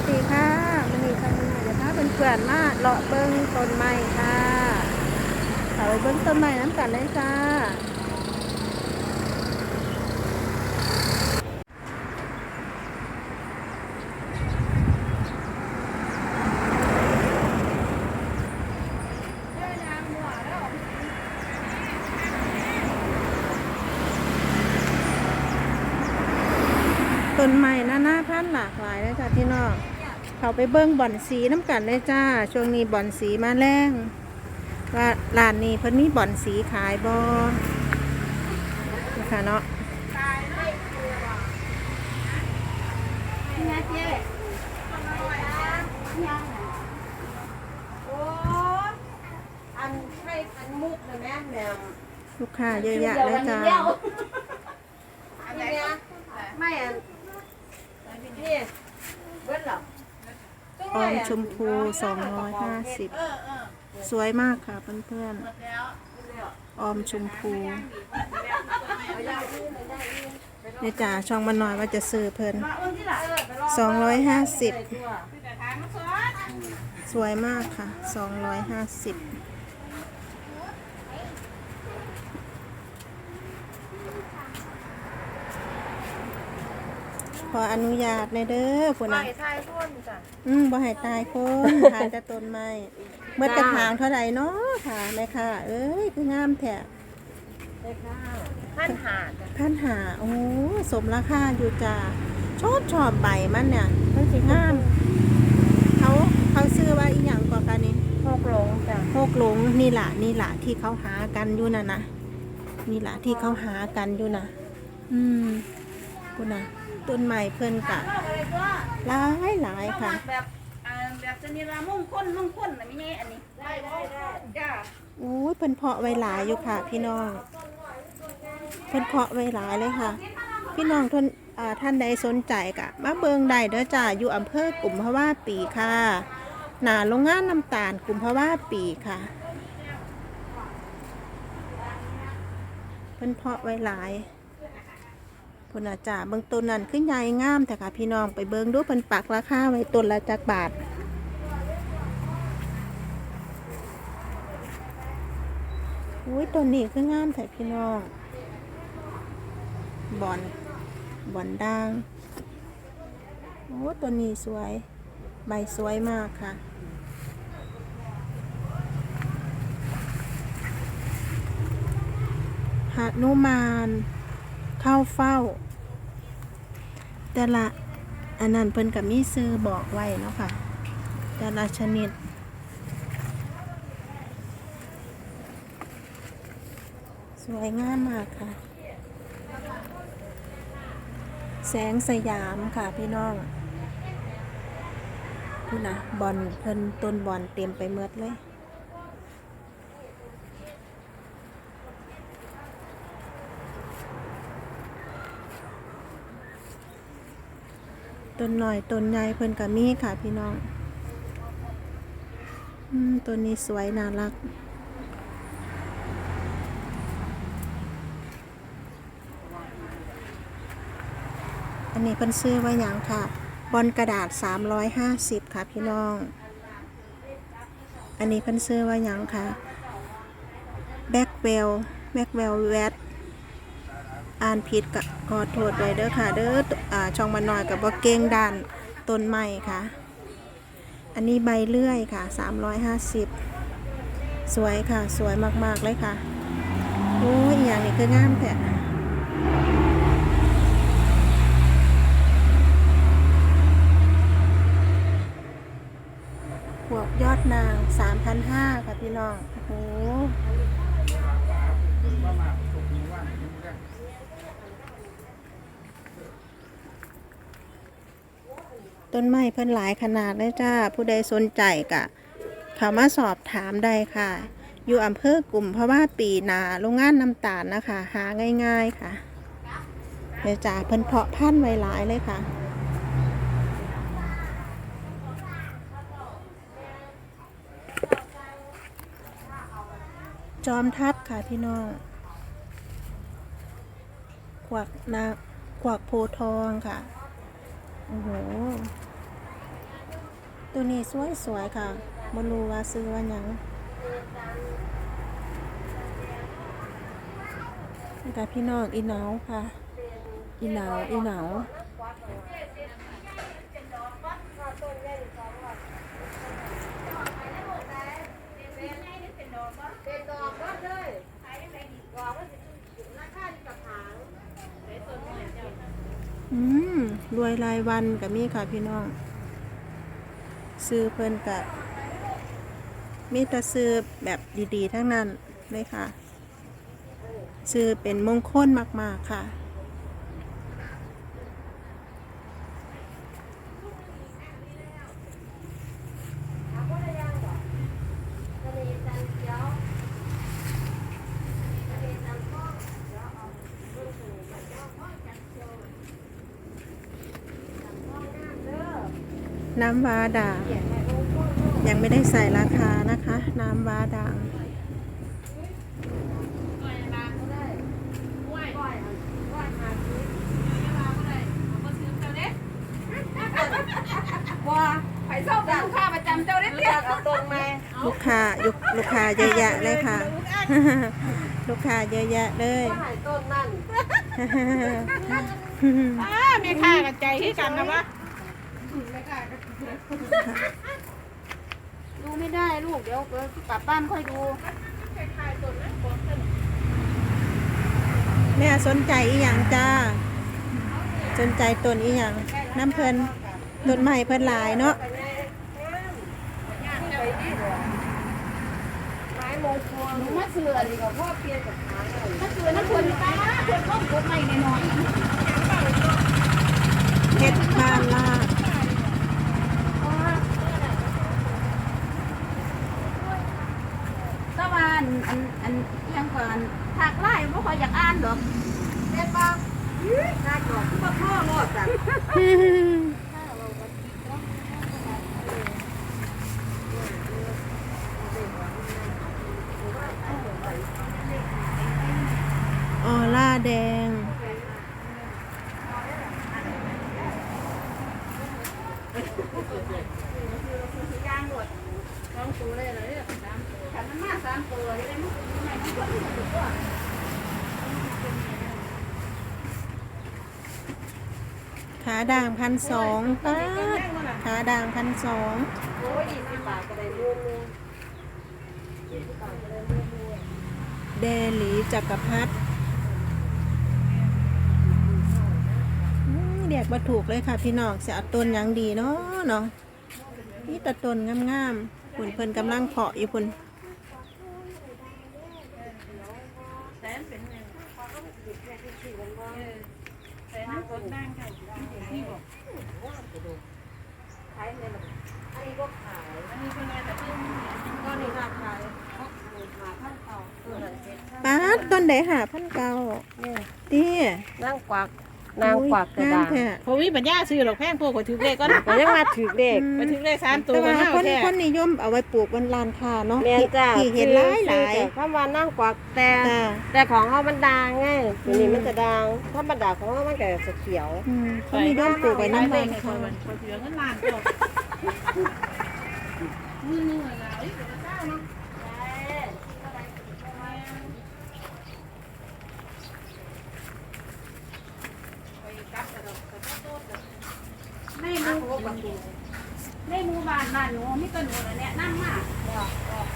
วัสดีค่ะมันนี่ทางนี้เดี๋ยวพาเพื่อนๆมาเลาะเบิ้งต้นไม้ค่ะเอาเบิ้งต้นไม้น้ำกันเลยจ้า ต้นไม้นานาพันธุ์หลากหลายเลยจ้าพี่น้องเขาไปเบิ้งบ่อนสีน้ำกันเลยจ้า ช่วงนี้บ่อนสีมาแรงว่าร้านนี้เพิ่นมีบ่อนสีขายบ่นี่ค่ะเนาะโอ้อันให้อันมุกเลยแม่แมวลูกค้าเยอะแยะเลยจ้าอันเนี้ยไม่ อันนี่เบิ้ลหรอออมชมพู250 สวยมากค่ะเพื่อนๆออมชมพูเนี่ยจ้าช่องมันหน่อยว่าจะซื้อเพิ่น250 สวยมากค่ะ 250 ขออนุญาตในอยเด้อพุ่นไม่น่ะทายต้นจ้ะอืมบ่ให้ตายคนหาแต่ต้นไม้เมื่อกระถางเท่าไหร่เนาะค่ะแม่ค่ะ เอ้ยคืองามแท้ได้ข้าวท่านหาจ้ะท่านหาโอ้สมราคาอยู่จ้าชอบชอบใบมันเนี่ยมันสิงาม เขาเขาซื้อว่าอีหยังกว่ากันนี่พกลงจ้ะโคกหลงนี่ล่ะนี่ล่ะที่เขาหากันอยู่น่ะนะนี่ล่ะที่เขาหากันอยู่น่ะ อืมคุณน่ะ ต้นใหม่เพิ่นกะอะไรก็หลายหลายค่ะ แบบแบบชนิดละมุ่งค้นมุ่งค้นนะไม่ใช่อันนี้ ได้ได้ได้จ้าโอ้ยเพิ่นเพาะไว้หลายอยู่ค่ะ พี่น้องเพิ่นเพาะไว้หลายเลยค่ะ พี่น้องท่านท่านใดสนใจกะมาเบิงได้เด้อจ้าอยู่อำเภอกลุ่มพะว่าปีค่ะหนาโรงงานน้ำตาลกลุ่มพะว่าปีค่ะเพิ่นเพาะไว้หลาย พุ่นน่ะจ้าเบิ่งต้นนั้นขึ้นใหญ่งามแต่ค่ะพี่น้องไปเบิ่งดูเพิ่นปักราคาไว้ต้นละจักบาทอุ้ยตัวนี้คืองามแต่พี่น้องบอนบอนด่างโอ้ตัวนี้สวย ใบสวยมากค่ะหานุมาน เข้าเฝ้า แต่ละอันนั้นเพิ่นกับมีซื้อบอกไว้เนาะค่ะ แต่ละชนิด สวยงามมากค่ะ แสงสยามค่ะพี่น้องนี่นะบอลเพิ่นต้นบอลเต็มไปหมดเลย ต้นหน่อยต้นใหญ่เพิ่นก็มีค่ะพี่น้องอต้นนี้สวยน่ารัก อันนี้เป็นซื้อไว้หยังค่ะบอลกระดาษ 350 ค่ะพี่น้อง อันนี้เพิ่นซื้อไว้หยังค่ะแบ็กเวลแบ็กเวลแวดอ่านผิดก็ ขอโทษด้วยเด้อค่ะ เด้ออ่าช่องมาหน่อยกับบ่เก่งด้านต้นไม้ค่ะ อันนี้ใบเลื่อยค่ะ 350 สวยค่ะ สวยมากๆเลยค่ะ โอ้ยอย่างนี้คืองามแท้พวกยอดนาง 3,500 ค่ะพี่น้อง โอ้โห ต้นไม้เพิ่นหลายขนาดเลยจ้า ผู้ใดสนใจกะเขามาสอบถามได้ค่ะ อยู่อำเภอกลุ่มเพราะว่าปีนาโรงงานน้ำตาลนะคะ หาง่าย ๆค่ะเดี๋ยวจ้าเพิ่นเพาะพันธุ์ไว้หลายเลยค่ะจอมทัพค่ะพี่น้องกวักนากวักโพทองค่ะ โอ้โห ตัวนี้สวยสวยค่ะบรูว่าซื้อว่าหยังกับพี่น้องอีหนาวค่ะ อีหนาวอีหนาเป็นดอกก็เลยดอกก็สิราคาที่กับหางอืม รวยรายวันกับมีค่ะพี่น้อง ซื้อเพิ่นกับมีแต่ซื้อแบบดีๆ ทั้งนั้นเลยค่ะ ซื้อเป็นมงคลมากๆค่ะ ถามว่าได้ยังดอกทะเลจันเขียวทะเลจันทองเดี๋ยวเอาเบิ่งทะเลจันทองทองจันเขียวจันทองงามเด้อ น้ำวาด่างยังไม่ได้ใส่ราคานะคะ น้ำวาด่างก้าใครชอบจ้าลูกค้าประจำเจ้าได้เลืเตี้ยอกเอาตรงไหมลูกค้ายุลูกค้าเยอะแยะเลยค่ะ ลูกค้าเยอะแยะเลยหายต้นนั่นอ่าแม่ค้ากับใจที่กันนะวะ ดูไม่ได้ลูกเดี๋ยวเดี๋ยวกลับบ้านค่อยดู แม่สนใจอีหยังจ้า สนใจต้นอีหยังน้ำเพิ่นต้นไม้เพิ่นหลายเนาะไปแน่ไปดีกว่าไม้มงคลหนูมาเสือดีกว่าพ่อเปลี่ยนกับหางเลยมาเสือน้ำคนป้าเพื่อนก้มกดไม่หน่อยเฮ็ดบ้านลาด ตะวันอันอันยังก่ ทักไล่ไม่ค่อยอยากอ่านหรอกเด็ดปะน่าจอดที่มาพ่อรอดจัง ออร่าแดง ยางหมดสองตัวเลยเลยสามตัวขันมันมาสามตัวเลยมันไม่ไม่ควรที่จะถูกว่า ขาด่างพันสองป้าดขาด่างพันสองโอ้ยยี่สิบบาทก็ได้รวมเลยยี่สิบบาทก็ได้รวมเลยเดลีจักรพัฒเรียกมาถูกเลยค่ะพี่น้องเสียต้นหยังดีเนาะเนาะนี่ต่ต้นงามๆคุณเพิ่นกำลังเพาะอยู่คุณแสนเป็นเงินแสนกดนั่งค่ะ บอกขายเนี่ยมันอันนี้ก็ขายอันนี้เป็นไงแต่เพิ่งก็นี่ราคาเขาหาพันเก่าตัวละเจ็ดป้าดต้นใดหาพันเก้าเนี่ยตีนั่งกวัก นางกวักกระดาษแท้พอวิปัญญาซื้อหรอกแพงพวกก็ถือเลขก็ก็ยังมาถือเด็กไปถือเลขสามตัวแต่ก็ว่าห้าคนแค่คนนิยมเอาไว้ปลูกบนลานคาเนาะแม่นจ้าที่เห็นหลายหลายคำว่านั่งกวักแต่จ้าแต่ของเขามันดังไงทีนี้อืมมันจะดังธรรมดาของเขามันก็จะเขียวอืมเขานิยมปลูกไว้น้ำลานคาคนถือเงินล้านตัวมือหนึ่งอะไรอีกตัวเจ้าเนาะในหมู่ในหมู่บ้านบ้านหนูมีแต่หนูน่ะแนะนำมา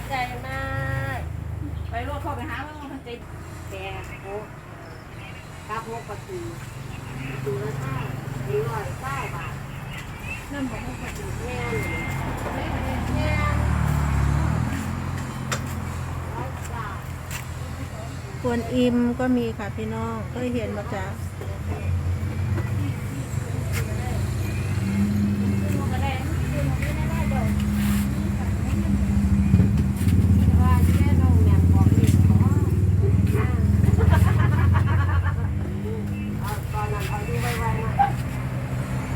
ใจมาก ไปรถเข้าไปหาว่ามันจะ แกโอ้ กับหกประตีตีละเท่าตีร้อยเก้าบาทนั่นบอกหกประแม่แม่นร้อยบาทกวนอิมก็มีค่ะพี่น้องเคยเห็นมาจ้า ก็ได้คือมันไม่ได้ดอก ว่าแม่น้องแม่บอกนี่ขอเอาตอนนั้นเอาดูไวๆมา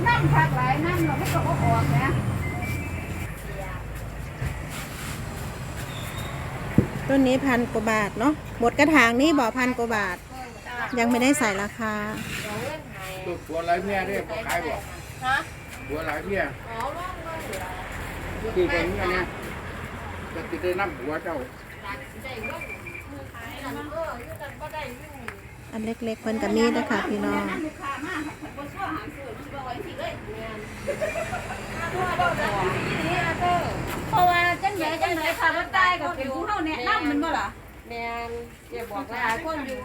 น้ำผักหลายน้ำเราไม่ต้องออกนะ ต้ นนี้พันกว่าบาทเนาะหมดกระถางนี้บ่พันกว่าบาท ยังไม่ได้ใส่ราคาเดี๋ยวเล่นหายตัวตัวหลายเมียเด้บ่ขายบ่ฮะตัวหลายเมียอ๋อว่างเลยเหรอคือคนเมื่อนี้จะติดได้น้ำหัวเจ้าอันเล็กๆเพิ่นก็มีเด้อค่ะพี่น้องลูกค้ามาผัดบนช่วงหางสื่อมันบ่ไหวสิเลยเพราะว่าจัง บ่ล่ะแม่นจะบอกหลายคนอยู่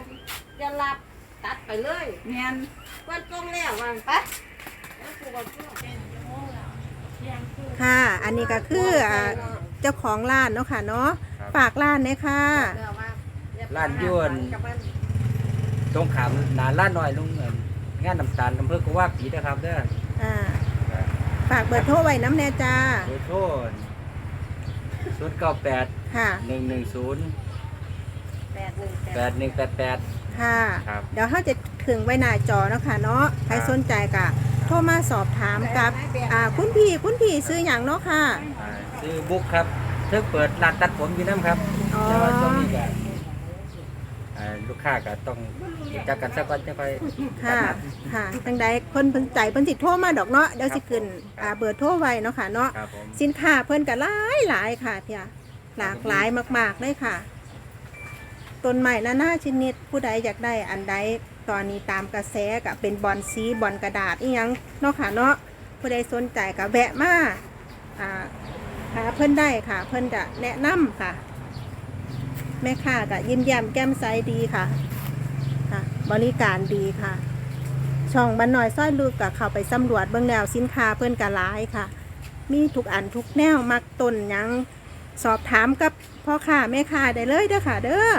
จะรับตัดไปเลยแม่นวันตรงแล้ววางไปค่ะ อันนี้ก็คืออ่าเจ้าของร้านเนาะค่ะเนาะครับ ฝากร้านเลยค่ะร้านยวนตรงขามหนาล้านน้อยลุงเงินงานน้ำตาลอำเภอกุว่าปีนะครับเด้ออ่า ฝากเบอร์โทรไว้น้ำแน่จ้า โดยโทษ ศูนย์เก้าแปดค่ะ หนึ่งหนึ่งศูนย์แปดหนึ่งแปดหนึ่งแปดแปด ค่ะ ครับเดี๋ยวเขาจะถึงไว้หน้าจอเนาะค่ะเนาะ ใครสนใจก็โทรมาสอบถามกับอ่าคุณพี่คุณพี่ซื้ออย่างเนาะค่ะ อ่าซื้อบุ๊กครับเพิ่งเปิดร้านตัดผมอยู่น้ำครับ อ๋อ แต่ว่าช่วงนี้ก็ อ่าลูกค้าก็ต้องรู้จักกันสักวันจะไปค่ะ ค่ะจังใดเพิ่นเพิ่นใจเพิ่นสิโทรมาดอกเนาะเดี๋ยวสิขึ้นอ่าเบอร์โทรไว้เนาะค่ะเนาะครับผมสินค้าเพิ่นก็หลายหลายค่ะพี่อะหลากหลายมากๆเลยค่ะต้นใหม่นานาชนิดผู้ใดอยากได้อันใดตอนนี้ตามกระแสก็เป็นบอลสีบอลกระดาษอีหยังเนาะค่ะเนาะผู้ใดสนใจก็แวะมาอ่าหาเพิ่นได้ค่ะ เพิ่นจะแนะนำค่ะ แม่ค้าก็ยิ้มแย้มแก้มใสดีค่ะค่ะ บริการดีค่ะ ช่องบันหน่อยซ้อยลูกกับเข้าไปสำรวจเบื้องแนวสินค้าเพิ่อนก็หลายค่ะ มีทุกอันทุกแนวมักต้นยังสอบถามกับพ่อค้าแม่ค้าได้เลยเด้อค่ะ เด้อ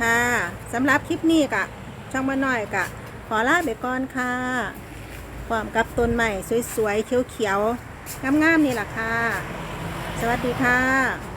ค่ะสำหรับคลิปนี้กะช่างมาหน่อยกะ ขอลาไปก่อนค่ะ พร้อมกับต้นใหม่สวยๆเขียวๆงามๆนี่แหละค่ะ สวัสดีค่ะ